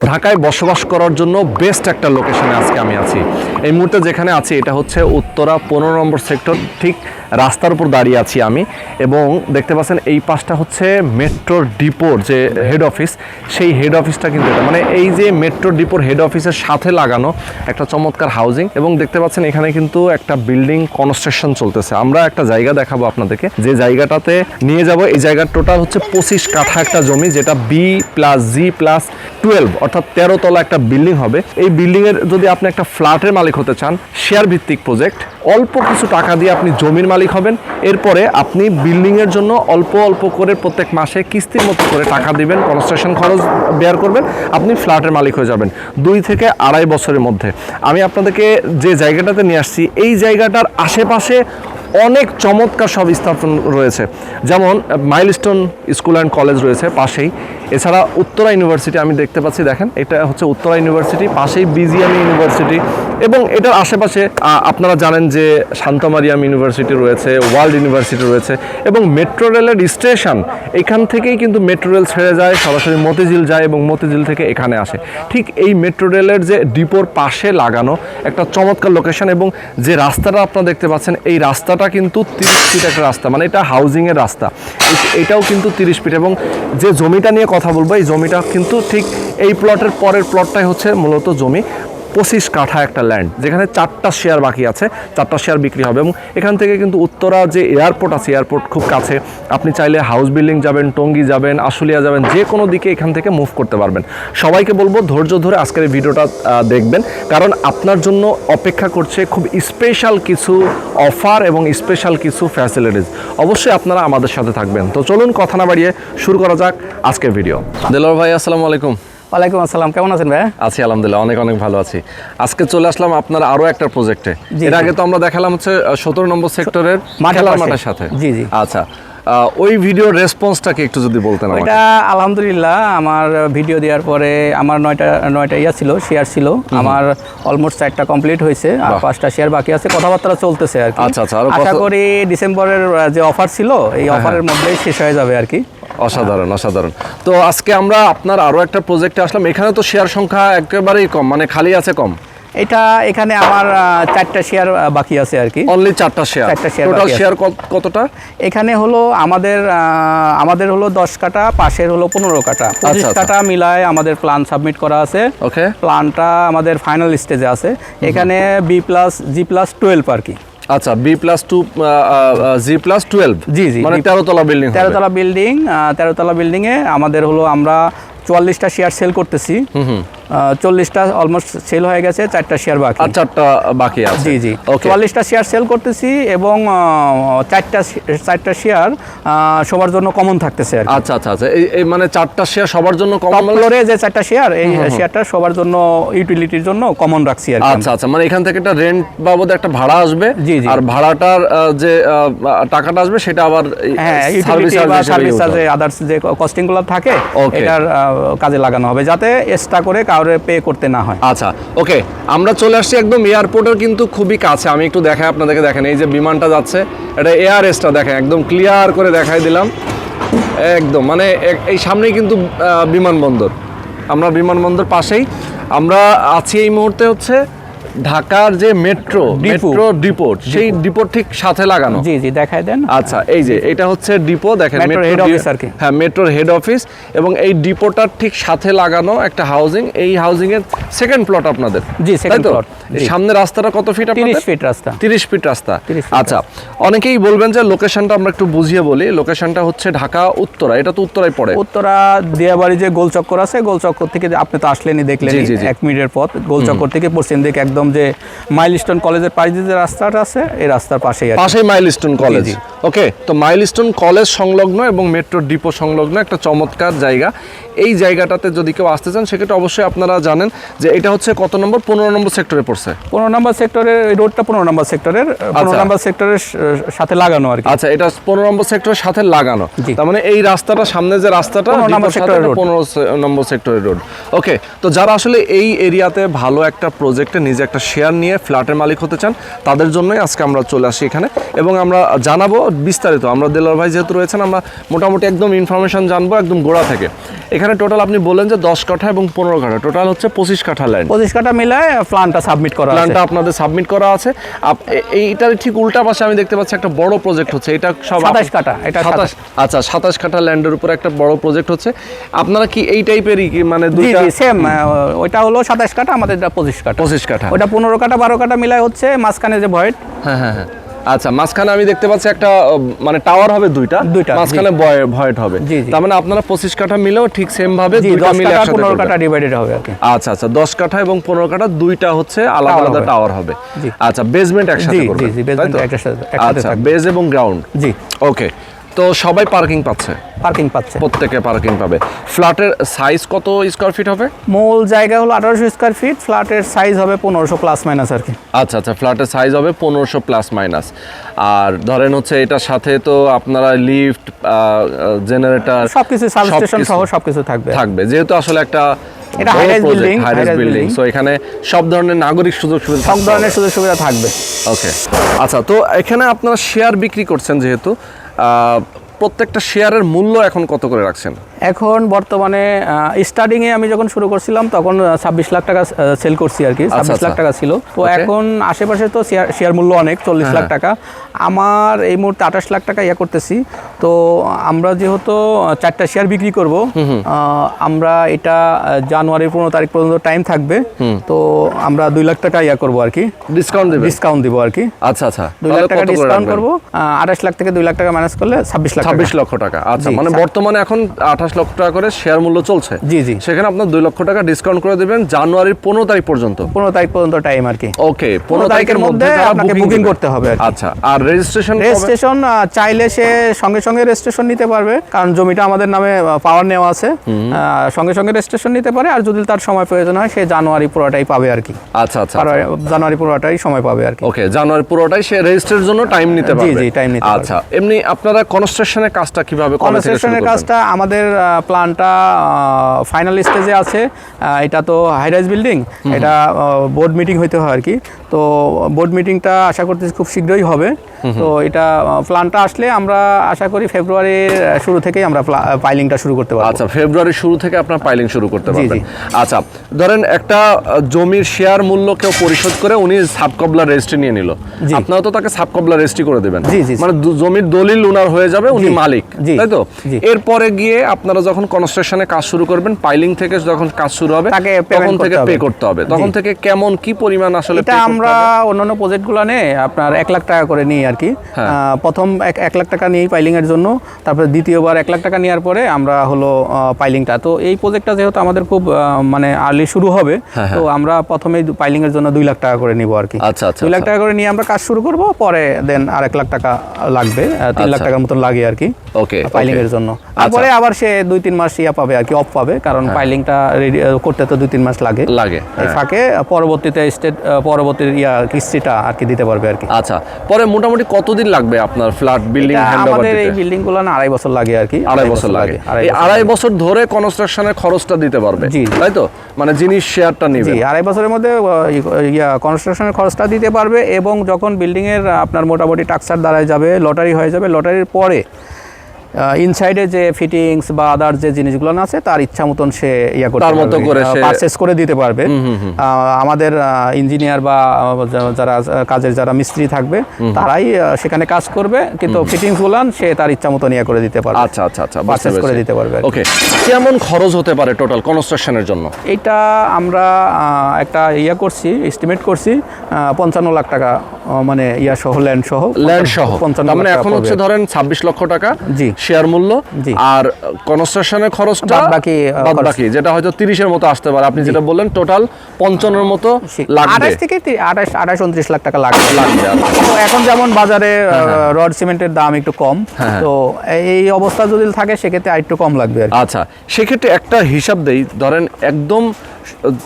ঢাকায় বসবাস করার জন্য বেস্ট একটা লোকেশনে আজকে আমি আছি। এই মুহূর্তে যেখানে আছি, এটা হচ্ছে উত্তরা পনেরো নম্বর সেক্টর ঠিক রাস্তার উপর দাঁড়িয়ে আছি আমি এবং দেখতে পাচ্ছেন এই পাশটা হচ্ছে মেট্রোর ডিপোর যে হেড অফিস সেই হেড অফিসটা কিন্তু এটা। মানে এই যে মেট্রো ডিপোর হেড অফিসের সাথে লাগানো একটা চমৎকার হাউজিং এবং দেখতে পাচ্ছেন এখানে কিন্তু একটা বিল্ডিং কনস্ট্রাকশন চলতেছে। আমরা একটা জায়গা দেখাবো আপনাদেরকে। যে জায়গাটাতে নিয়ে যাব, এই জায়গার টোটাল হচ্ছে পঁচিশ কাঠা একটা জমি, যেটা B plus G plus twelve অর্থাৎ তেরো তলা একটা বিল্ডিং হবে। এই বিল্ডিং এর যদি আপনি একটা ফ্ল্যাটের মালিক হতে চান শেয়ার ভিত্তিক প্রজেক্ট অল্প কিছু টাকা দিয়ে আপনি জমির মালিক হবেন। এরপরে আপনি বিল্ডিংয়ের জন্য অল্প অল্প করে প্রত্যেক মাসে কিস্তির মতো করে টাকা দিবেন, কনস্ট্রাকশন খরচ বেয়ার করবেন, আপনি ফ্ল্যাটের মালিক হয়ে যাবেন দুই থেকে আড়াই বছরের মধ্যে। আমি আপনাদেরকে যে জায়গাটাতে নিয়ে আসছি, এই জায়গাটার আশেপাশে অনেক চমৎকার সব স্থাপন রয়েছে। যেমন, মাইলস্টোন স্কুল অ্যান্ড কলেজ রয়েছে পাশেই। এছাড়া উত্তরা ইউনিভার্সিটি আমি দেখতে পাচ্ছি, দেখেন, এটা হচ্ছে উত্তরা ইউনিভার্সিটি, পাশেই বিজিএম ইউনিভার্সিটি এবং এটার আশেপাশে আপনারা জানেন যে শান্তমারিয়াম ইউনিভার্সিটি রয়েছে, ওয়ার্ল্ড ইউনিভার্সিটি রয়েছে এবং মেট্রো রেলের স্টেশন, এখান থেকেই কিন্তু মেট্রো রেল ছেড়ে যায়, সরাসরি মতিঝিল যায় এবং মতিঝিল থেকে এখানে আসে। ঠিক এই মেট্রো রেলের যে ডিপোর পাশে লাগানো একটা চমৎকার লোকেশন এবং যে রাস্তাটা আপনারা দেখতে পাচ্ছেন, এই রাস্তাটা কিন্তু তিরিশ ফিট একটা রাস্তা মানে এটা হাউজিংয়ের রাস্তা। এটাও কিন্তু তিরিশ ফিট এবং যে জমিটা নিয়ে কথা বলব, এই জমিটা কিন্তু ঠিক এই প্লটের পরের প্লটটাই হচ্ছে মূলত জমি। পঁচিশ কাঠা একটা ল্যান্ড যেখানে চারটা শেয়ার বাকি আছে, চারটা শেয়ার বিক্রি হবে। এবং এখান থেকে কিন্তু উত্তরা যে এয়ারপোর্ট আছে এয়ারপোর্ট খুব কাছে, আপনি চাইলে হাউস বিল্ডিং যাবেন, টঙ্গি যাবেন, আশুলিয়া যাবেন, যে কোনো দিকে এখান থেকে মুভ করতে পারবেন। সবাইকে বলব, ধৈর্য ধরে আজকের এই ভিডিওটা দেখবেন। কারণ আপনার জন্য অপেক্ষা করছে খুব স্পেশাল কিছু অফার এবং স্পেশাল কিছু ফ্যাসিলিটিস অবশ্যই আপনারা আমাদের সাথে থাকবেন। তো চলুন, কথা না বাড়িয়ে শুরু করা যাক আজকের ভিডিও দেলোর ভাই, আসসালামু আলাইকুম। ওয়ালাইকুম আসসালাম কেমন আছেন ভাই আছি আলহামদুলিল্লাহ অনেক অনেক ভালো আছি। আজকে চলে আসলাম আপনার আরও একটা প্রজেক্টে এর আগে তো আমরা দেখালাম হচ্ছে সতেরো নম্বর সেক্টরের মাঠের খেলার মাঠের সাথে। জি, জি। আচ্ছা ওই ভিডিওর রেসপন্সটাকে একটু যদি বলতেন এটা আলহামদুলিল্লাহ আমার ভিডিও দেওয়ার পরে আমার নয়টা নয়টা ইয়া ছিল শেয়ার ছিল। আমার অলমোস্ট চারটা কমপ্লিট হয়েছে আর পাঁচটা শেয়ার বাকি আছে। কথাবার্তা চলতেছে আর কি। আচ্ছা, আচ্ছা, আশা করি ডিসেম্বরের যে অফার ছিল এই হ্যাঁ, অফারের মধ্যেই শেষ হয়ে যাবে আর কি। অসাধারণ অসাধারণ। তো আজকে আমরা আপনার আরও একটা প্রজেক্টে আসলাম। এখানে তো শেয়ার সংখ্যা একেবারেই কম মানে খালি আছে কম। এটা এখানে আমার চারটা শেয়ার বাকি আছে আর কি। অনলি চারটা শেয়ার চারটা share টোটাল শেয়ার কতটা? এখানে হলো আমাদের আমাদের হলো দশ কাটা পাশের হলো পনেরো কাটা। পঁচিশ আচ্ছা। কাটা মিলায় আমাদের প্ল্যান সাবমিট করা আছে। ওকে প্ল্যানটা আমাদের ফাইনাল স্টেজে আছে। এখানে B plus G plus twelve আর কি। আচ্ছা B plus two G plus twelve G, জি, মানে তেরোতলা তেরো তলা বিল্ডিং তেরোতলা বিল্ডিং তেরোতলা বিল্ডিংয়ে আমাদের হলো আমরা চুয়াল্লিশটা শেয়ার সেল করতেছি। চল্লিশটা অলমোস্ট সেল হয়ে গেছে চারটা শেয়ার বাকি। চারটা বাকি আছে। জি জি। চুয়াল্লিশটা শেয়ার সেল করতেছি এবং চারটা চারটা শেয়ার সবার জন্য কমন থাকতেছে আর আচ্ছা আচ্ছা আচ্ছা। এই মানে চারটা শেয়ার সবার জন্য কম টপ ফ্লোরে যে চারটা শেয়ার এই শেয়ারটা সবার জন্য ইউটিলিটির জন্য কমন রাখছি আর আচ্ছা আচ্ছা। মানে এখান থেকে একটা রেন্ট বাবদ একটা ভাড়া আসবে। জি, জি। আর ভাড়াটার যে টাকাটা আসবে সেটা আবার হ্যাঁ সার্ভিস চার্জে আদার্স যে কস্টিংগুলো থাকে. এটার কাজে লাগানো হবে। যাতে এক্সট্রা করে কাউরে পে করতে না হয়। আচ্ছা ওকে, আমরা চলে আসছি একদম এয়ারপোর্টের কিন্তু খুবই কাছে। আমি একটু দেখাই আপনাদেরকে, দেখেন, এই যে বিমানটা যাচ্ছে, এটা এয়ার এসটা দেখেন, একদম ক্লিয়ার করে দেখাই দিলাম। একদম মানে এই সামনেই কিন্তু বিমানবন্দর। আমরা বিমানবন্দর পাশেই, আমরা আছি এই মুহূর্তে হচ্ছে ঢাকার যে মেট্রো মেট্রো ডিপোট সেই ডিপোর ঠিক সাথে লাগানো। জি জি দেখাই দেন। আচ্ছা এই যে এটা হচ্ছে ডিপো দেখেন মেট্রো head ডি- office আর কি। হ্যাঁ মেট্রোর হেড অফিস এবং এই ডিপোটার ঠিক সাথে লাগানো একটা হাউজিং এই হাউজিং এর সেকেন্ড প্লট আপনাদের। জি, plot, জি। সামনে রাস্তাটা কত ফিট আপনাদের? ফিট রাস্তা। তিরিশ ফিট রাস্তা। আচ্ছা অনেকেই বলবেন যে লোকেশনটা আমরা একটু বুঝিয়ে বলি। লোকেশনটা হচ্ছে ঢাকা উত্তরা। এটা তো উত্তরায় পড়ে। উত্তরা দিয়াবাড়ি যে গোল চক্কর আছে গোল চক্কর থেকে আপনি তো আসলেনই দেখলেন। এক মিনিটের পথ। গোল চক্কর থেকে পশ্চিম দিকে একদম যে মাইলস্টোন কলেজের পাশ দিয়ে যে রাস্তাটা আছে এই রাস্তার পাশেই। পাশেই মাইলস্টোন কলেজ ওকে তো মাইলস্টোন কলেজ সংলগ্ন এবং মেট্রো ডিপো সংলগ্ন একটা চমৎকার জায়গা। এই জায়গাটাতে যদি কেউ আসতে চান সেক্ষেত্রে অবশ্যই আপনারা জানেন যে এটা হচ্ছে কত নম্বর? পনেরো নম্বর সেক্টরে পড়ছে। পনেরো নম্বর সেক্টরের এই রোডটা পনেরো নম্বর সেক্টরের পনেরো আচ্ছা। নম্বর সেক্টরের সাথে লাগানো আর কি। আচ্ছা এটা পনেরো নম্বর সেক্টরের সাথে লাগানো। তার মানে এই রাস্তাটা সামনে যে রাস্তাটা 15 নম্বর ডিপোর সাথে সেক্টরের এটা রোড। 15 সে- নম্বর সেক্টরের রোড ওকে তো যারা আসলে এই এরিয়াতে ভালো একটা প্রজেক্টে নিজে যে একটা শেয়ার নিয়ে ফ্ল্যাটের মালিক হতে চান তাদের জন্যই আজকে আমরা চলে আসি এখানে। এবং আমরা জানাব বিস্তারিত। আমরা দেলোয়ার ভাই যেহেতু রয়েছেন আমরা মোটামুটি একদম ইনফরমেশন জানব একদম গোড়া থেকে। এখানে টোটাল আপনি বললেন যে দশ কাঠা এবং পনেরো কাঠা। টোটাল হচ্ছে পঁচিশ কাঠা ল্যান্ড পঁচিশ কাটা মিলায় প্ল্যানটা সাবমিট করা প্ল্যানটা আপনাদের সাবমিট করা আছে। এইটার ঠিক উল্টা পাশে আমি দেখতে পাচ্ছি একটা বড় প্রজেক্ট হচ্ছে। এটা সব 27 কাঠা, এটা সাতাশ আচ্ছা সাতাশ কাঠা ল্যান্ডের উপর একটা বড় প্রজেক্ট হচ্ছে। আপনারা কি এই টাইপেরই কি মানে দুইটা সেম ওইটা হলো সাতাশ কাটা আমাদের পঁচিশ কাটা পঁচিশ কাঠা। ওটা পনেরো কাটা বারো কাটা মিলায় হচ্ছে মাঝখানে যে ভয়েড। হ্যাঁ হ্যাঁ হ্যাঁ। আচ্ছা মাঝখানে আমি দেখতে পাচ্ছি একটা মানে টাওয়ার হবে দুইটা। দুইটা, মাঝখানে ভয়েট হবে। তার মানে আপনারা পঁচিশ কাঠা মিলেও ঠিক সেম ভাবে দুইটা মিলে পনেরো। কাটা ডিভাইডেড হবে আচ্ছা আচ্ছা দশ কাঠা এবং পনেরো কাঠা দুইটা হচ্ছে আলাদা আলাদা টাওয়ার হবে। আচ্ছা বেসমেন্ট একসাথে আচ্ছা। বেজ এবং গ্রাউন্ড জি। ওকে তো সবাই পার্কিং পাচ্ছে। পার্কিং পাচ্ছে। প্রত্যেকে পার্কিং পাবে। ফ্ল্যাটের সাইজ কত স্কোয়ার ফিট হবে? মূল জায়গা হলো আঠারোশো স্কোয়ার ফিট ফ্ল্যাটের সাইজ হবে পনেরোশো প্লাস মাইনাস আর কি। আচ্ছা আচ্ছা ফ্ল্যাটের সাইজ হবে পনেরোশো প্লাস মাইনাস আর ধরেন হচ্ছে এটার সাথে তো আপনারা লিফট জেনারেটর সবকিছু সাবস্টেশন সহ সবকিছু থাকবে। থাকবে। যেহেতু আসলে একটা এটা high-rise building, high high-rise building. So এখানে সব ধরনের নাগরিক সুযোগ সুবিধা সব ধরনের সুযোগ সুবিধা থাকবে। ওকে আচ্ছা তো এখানে আপনারা শেয়ার বিক্রি করছেন যেহেতু। প্রত্যেকটা শেয়ারের মূল্য এখন কত করে রাখছেন? এখন বর্তমানে স্টার্টিংয়ে আমি যখন শুরু করছিলাম তখন ছাব্বিশ লাখ টাকা সেল করছি আর কি। ছাব্বিশ লাখ আচ্ছা। টাকা ছিল। তো এখন আশেপাশে তো শেয়ার শেয়ার মূল্য অনেক চল্লিশ লাখ হ্যাঁ। টাকা। আমার এই মুহূর্তে আঠাশ লাখ টাকা ইয়া করতেছি। তো আমরা যেহেতু চারটা শেয়ার বিক্রি করব আমরা এটা জানুয়ারির পনেরো তারিখ পর্যন্ত টাইম থাকবে। তো আমরা দুই লাখ টাকা ইয়া করব আর কি। ডিসকাউন্ট দেবেন ডিসকাউন্ট দিব আর কি। আচ্ছা আচ্ছা। দুই লাখ টাকা ডিসকাউন্ট করব। আঠাশ লাখ থেকে দুই লাখ টাকা ম্যানেজ করলে ছাব্বিশ লাখ ছাব্বিশ লক্ষ টাকা। আচ্ছা মানে বর্তমানে এখন আঠাশ লক্ষ টাকা করে শেয়ার মূল্য চলছে। জি জি। সেখানে আপনার দুই লক্ষ টাকা ডিসকাউন্ট করে দেবেন জানুয়ারির পনেরো তারিখ পর্যন্ত। পনেরো তারিখ পর্যন্ত টাইম আর কি। ওকে পনেরো তারিখের মধ্যে আপনাকে বুকিং করতে হবে আচ্ছা আর রেজিস্ট্রেশন রেজিস্ট্রেশন চাইলে সে সঙ্গে সঙ্গে রেজিস্ট্রেশন নিতে পারবে কারণ জমিটা আমাদের নামে পাওয়ার নেওয়া আছে। সঙ্গে সঙ্গে রেজিস্ট্রেশন নিতে পারে আর যদি তার সময় প্রয়োজন হয় সে জানুয়ারি পুরোটাই পাবে আর কি। আচ্ছা আচ্ছা জানুয়ারি পুরোটাই সময় পাবে আর কি। ওকে জানুয়ারি পুরোটাই সে রেজিস্ট্রের জন্য টাইম নিতে জি, পারবে। জি, time নিতে আচ্ছা এমনি আপনারা কনস্ট্রাকশনের কাজটা কীভাবে কনস্ট্রাকশনের কাজটা আমাদের প্ল্যানটা ফাইনাল স্টেজে আছে। এটা তো হাই রাইজ বিল্ডিং এটা বোর্ড মিটিং হইতে হয় আর কি। তো বোর্ড মিটিংটা আশা করতেছি খুব শীঘ্রই হবে। তো এটা প্ল্যানটা আসলে আমরা আশা করি ফেব্রুয়ারির শুরু থেকেই আমরা পাইলিংটা শুরু করতে পারব। আচ্ছা ফেব্রুয়ারির শুরু থেকে আপনার পাইলিং শুরু করতে পারবেন। আচ্ছা ধরেন একটা জমির শেয়ার মূল্য কেউ পরিশোধ করে উনি সাবকবলা রেজিস্ট্রি নিয়ে নিল। আপনারা তো তাকে সাবকবলা রেজিস্ট্রি করে দেবেন। মানে জমির দলিল উনার হয়ে যাবে উনি মালিক তাই তো? এরপরে গিয়ে আপনারা যখন কনস্ট্রাকশনে কাজ শুরু করবেন পাইলিং থেকে যখন কাজ শুরু হবে তাকে তখন থেকে পে করতে হবে। তখন থেকে কেমন কি পরিমাণ আসলে এটা আমরা? অন্যান্য প্রজেক্টগুলো নিয়ে আপনার এক লাখ টাকা করে নিই আর কি হ্যাঁ। প্রথম এক লাখ টাকা নিই পাইলিংয়ের জন্য তারপরে দ্বিতীয়বার এক লাখ টাকা নেওয়ার পরে আমরা হলো পাইলিংটা তো এই প্রজেক্টটা যেহেতু আমাদের খুব মানে আর্লি শুরু হবে হ্যাঁ, তো আমরা প্রথমেই পাইলিংয়ের জন্য দুই লাখ টাকা করে নিব আর কি আচ্ছা, আচ্ছা, দুই লাখ আচ্ছা। টাকা করে নিয়ে আমরা কাজ শুরু করব পরে দেন আর এক লাখ টাকা লাগবে তিন লাখ আচ্ছা। টাকার মতন লাগে আর কি ওকে পাইলিং এর জন্য। তারপরে আবার সে দুই তিন মাস ইয়া পাবে আর কি অফ পাবে কারণ পাইলিংটা রেডি করতে তো দুই তিন মাস লাগে। লাগে এই হ্যাঁ। ফাঁকে পরবর্তীতে স্টেট পরবর্তী ইয়া কিস্তিটা আর কি দিতে পারবে আর কি আচ্ছা পরে মোটামুটি কতদিন লাগবে আপনার ফ্ল্যাট বিল্ডিং এটা হ্যান্ড আমাদের এই বিল্ডিংগুলো না আড়াই বছর লাগে আর কি আড়াই বছর লাগে। এই আড়াই বছর ধরে কনস্ট্রাকশনের খরচটা দিতে পারবে। তাই তো? মানে যিনি শেয়ারটা নেবে। আড়াই বছরের মধ্যে ইয়া কনস্ট্রাকশনের খরচটা দিতে পারবে এবং যখন বিল্ডিং এর আপনার মোটামুটি টাকসার দাঁড়ায় যাবে লটারি হয়ে যাবে লটারির পরে ইনসাইডে যে ফিটিংস বা আদার যে জিনিসগুলো আছে তার ইচ্ছা মতন সে ইয়া করতে তার মতো করে সে- পারচেস করে দিতে পারবে। আমাদের ইঞ্জিনিয়ার বা যারা কাজের যারা মিস্ত্রি থাকবে তারাই সেখানে কাজ করবে কিন্তু ফিটিংস গুলান সে তার ইচ্ছা মতন ইয়া করে দিতে পারবে। আচ্ছা আচ্ছা আচ্ছা পারচেস করে দিতে পারবে ওকে কেমন খরচ হতে পারে টোটাল কনস্ট্রাকশনের জন্য? এটা আমরা একটা ইয়া করছি এস্টিমেট করছি পঞ্চান্ন লাখ টাকা মানে ইয়া সহ ল্যান্ড সহ ল্যান্ড সহ মানে এখন হচ্ছে ধরেন ছাব্বিশ লক্ষ টাকা জি। শেয়ার মূল্য। আর কনস্ট্রাকশনের খরচটা খরচ। বাকি যেটা হয়তো তিরিশের মতো আসতে পারে আপনি যেটা বললেন টোটাল পঞ্চান্নর মতো লাগবে আঠাশ থেকে তি- আঠাশ আঠাশ উনত্রিশ লাখ টাকা লাগবে আচ্ছা। তো এখন যেমন বাজারে রড সিমেন্টের দাম একটু কম হ্যাঁ। তো এই অবস্থা যদি থাকে সেক্ষেত্রে আর একটু কম লাগবে। আচ্ছা সেক্ষেত্রে একটা হিসাব দেই ধরেন একদম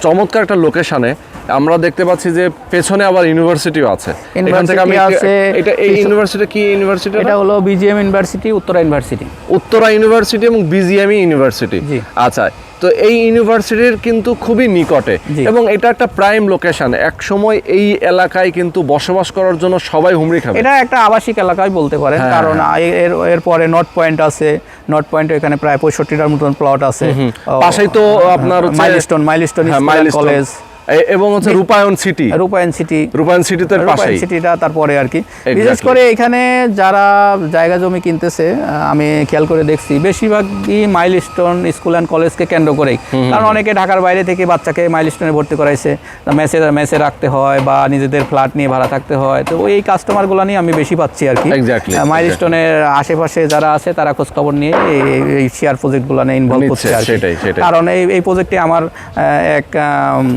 চমৎকার একটা লোকেশনে আমরা দেখতে পাচ্ছি যে পেছনে আবার ইউনিভার্সিটিও আছে। এখান থেকে আমি আছে, এটা এই ইউনিভার্সিটি কি ইউনিভার্সিটি এটা হলো BGM university Uttara university Uttara university এবং বিজিএম ইউনিভার্সিটি জি। আচ্ছা তো এই ইউনিভার্সিটির কিন্তু খুবই নিকটে। এবং এটা একটা প্রাইম লোকেশন। এক সময় এই এলাকায় কিন্তু বসবাস করার জন্য সবাই হুমড়ি খাবে। এটা একটা আবাসিক এলাকায় বলতে পারেন হ্যাঁ, কারণ এর এর এরপরে নট পয়েন্ট আছে। নর্থ পয়েন্ট এখানে প্রায় পঁয়ষট্টিটার মতন প্লট আছে। পাশেই তো আপনার হচ্ছে- মাইলস্টোন মাইলস্টোন হ্যাঁ, কলেজ এবং হচ্ছে রূপায়ণ সিটি। রূপায়ণ সিটি। রূপায়ণ সিটিতে রূপায়ণ সিটিটা তারপরে আর কি। বিশেষ করে এখানে যারা জায়গা জমি কিনতেছে আমি খেয়াল করে দেখছি বেশিরভাগই মাইলস্টোন স্কুল অ্যান্ড কলেজকে কেন্দ্র করেই। কারণ অনেকে ঢাকার বাইরে থেকে বাচ্চাকে মাইলস্টোনে ভর্তি করাইছে মেসে মেসে রাখতে হয় বা নিজেদের ফ্ল্যাট নিয়ে ভাড়া থাকতে হয়। তো ওই কাস্টমারগুলো নিয়ে আমি বেশি পাচ্ছি আর কি। মাইলস্টোনের আশেপাশে যারা আছে তারা খোঁজ খবর নিয়ে এই- এই- এই শেয়ার প্রজেক্টগুলো নিয়ে ইনভলভ করছে আর। কারণ এই এই প্রজেক্টে আমার এক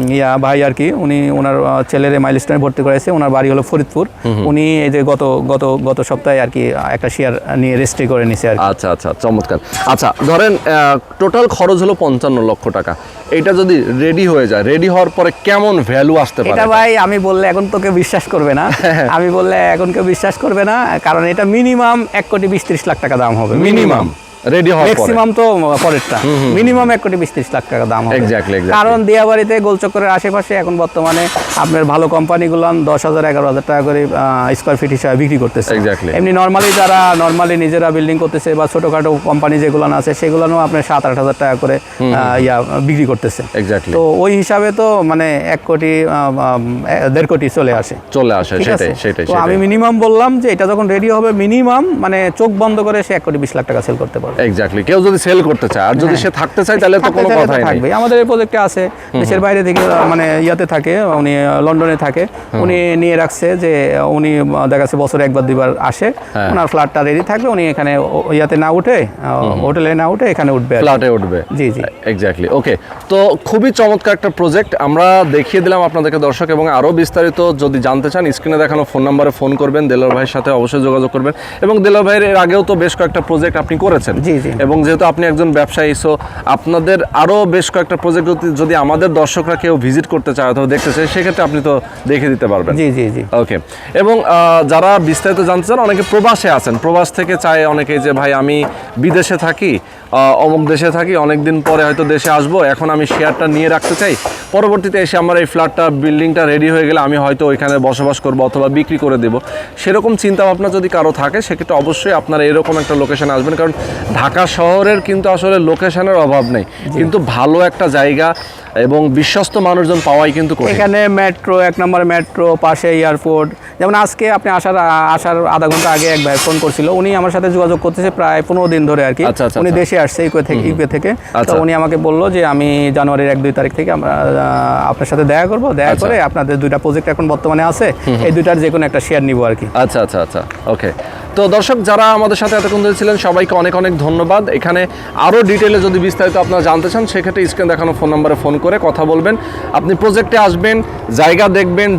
ইয়া ভাই আর কি উনি ওনার ছেলের মাইলস্টোনে ভর্তি করেছে ওনার বাড়ি হলো ফরিদপুর। উনি এই যে গত গত গত সপ্তাহে আর কি একটা শেয়ার নিয়ে রেজিস্ট্রি করে নিছে আর আচ্ছা আচ্ছা চমৎকার। আচ্ছা ধরেন টোটাল খরচ হলো পঞ্চান্ন লক্ষ টাকা। এটা যদি রেডি হয়ে যায় রেডি হওয়ার পরে কেমন ভ্যালু আসতে পারে? এটা ভাই আমি বললে এখন তোকে বিশ্বাস করবে না। আমি বললে এখন কেউ বিশ্বাস করবে না কারণ এটা মিনিমাম এক কোটি বিশ ত্রিশ লাখ টাকা দাম হবে। মিনিমাম রেডি হওয়ার পরে। ম্যাক্সিমাম তো পরেরটা। মিনিমাম এক কোটি বিশ ত্রিশ লাখ টাকা দাম হবে. কারণ দিয়াবাড়িতে গোলচক্করের আশেপাশে এখন বর্তমানে আপনার ভালো কোম্পানিগুলো দশ হাজার এগারো হাজার টাকা করে স্কোয়ার ফিট হিসাবে বিক্রি করতেছে. এমনি নর্মালি যারা নর্মালি নিজেরা বিল্ডিং করতেছে বা ছোটোখাটো কোম্পানি যেগুলো আছে সেগুলো আপনার সাত আট হাজার টাকা করে ইয়া বিক্রি করতেছে। এক্স্যাক্টলি তো ওই হিসাবে তো মানে এক কোটি দেড় কোটি চলে আসে। চলে আসে সেটাই সেটাই তো আমি মিনিমাম বললাম যে এটা যখন রেডি হবে মিনিমাম মানে চোখ বন্ধ করে সে এক কোটি বিশ লাখ টাকা সেল করতে পারবে। এক্স্যাক্টলি কেউ যদি সেল করতে চায় আর যদি সে থাকতে চায় তাহলে তো কোনো কথাই নেই। আমাদের এই প্রজেক্টে আছে। দেশের বাইরে থেকে মানে ইয়াতে থাকে উনি লন্ডনে থাকে। উনি নিয়ে রাখছে যে উনি আহ, দেখা যাচ্ছে বছরে একবার দুইবার আসে। হ্যাঁ। ওনার ফ্ল্যাটটা রেডি থাকবে উনি এখানে ইয়াতে না উঠে হোটেলে না উঠে এখানে উঠবে ফ্ল্যাটে উঠবে। জি জি। এক্স্যাক্টলি ওকে তো খুবই চমৎকার একটা প্রজেক্ট আমরা দেখিয়ে দিলাম আপনাদেরকে দর্শক এবং আরও বিস্তারিত যদি জানতে চান স্ক্রিনে দেখানো ফোন নাম্বারে ফোন করবেন। দেলোর ভাইয়ের সাথে অবশ্যই যোগাযোগ করবেন। এবং দেলোর ভাইয়ের এর আগেও তো বেশ কয়েকটা প্রজেক্ট আপনি করেছেন। এবং যেহেতু আপনি একজন ব্যবসায়ী সো আপনাদের আরও বেশ কয়েকটা প্রজেক্ট যদি আমাদের দর্শকরা কেউ ভিজিট করতে চায় অথবা দেখতে চায় সেক্ষেত্রে আপনি তো দেখে দিতে পারবেন। জি জি জি। ওকে এবং যারা বিস্তারিত জানতে চান অনেকে প্রবাসে আছেন। প্রবাস থেকে চায় অনেকে যে ভাই আমি বিদেশে থাকি। অমুক দেশে থাকি অনেক দিন পরে হয়তো দেশে আসব। এখন আমি শেয়ারটা নিয়ে রাখতে চাই। পরবর্তীতে এসে আমার এই ফ্ল্যাটটা বিল্ডিংটা রেডি হয়ে গেলে আমি হয়তো ওইখানে বসবাস করব অথবা বিক্রি করে দেব। সেরকম চিন্তা ভাবনা যদি কারও থাকে সেক্ষেত্রে অবশ্যই আপনারা এরকম একটা লোকেশানে আসবেন। কারণ ঢাকা শহরের কিন্তু আসলে লোকেশানের অভাব নেই। কিন্তু ভালো একটা জায়গা এবং বিশ্বস্ত মানুষজন পাওয়াই কিন্তু এখানে মেট্রো এক নম্বর মেট্রো পাশে এয়ারপোর্ট যেমন আজকে আপনি আসার আসার আধা ঘণ্টা আগে এক ভাই ফোন করছিল উনি আমার সাথে যোগাযোগ করতেছে প্রায় পনেরো দিন ধরে আর কি আচ্ছা, আচ্ছা, উনি আচ্ছা। দেশে আসছে ইউকে থেকে ইউকে থেকে। তো। উনি আমাকে বলল যে আমি জানুয়ারির এক দুই তারিখ থেকে আমরা আপনার সাথে দেখা করব। দেখা। করে আপনাদের দুইটা প্রজেক্ট এখন বর্তমানে আছে। এই দুইটার যে কোনো একটা শেয়ার নিবো আর কি আচ্ছা আচ্ছা আচ্ছা। ওকে তো দর্শক যারা আমাদের সাথে এতক্ষণ ধরে ছিলেন সবাইকে অনেক অনেক ধন্যবাদ। এখানে আরও ডিটেলে যদি বিস্তারিত আপনারা জানতে চান সেক্ষেত্রে স্ক্রিন দেখানো ফোন নম্বরে ফোন করে কথা বলবেন। আপনি প্রজেক্টে আসবেন জায়গা দেখবেন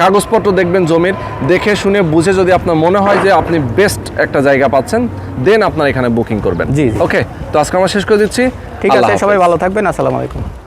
কাগজপত্র দেখবেন জমির। দেখে শুনে বুঝে যদি আপনার মনে হয় যে আপনি বেস্ট একটা জায়গা পাচ্ছেন দেন আপনার এখানে বুকিং করবেন। জি। ওকে তো আজকে আমরা শেষ করে দিচ্ছি। ঠিক আছে সবাই ভালো থাকবেন। আসসালামু আলাইকুম।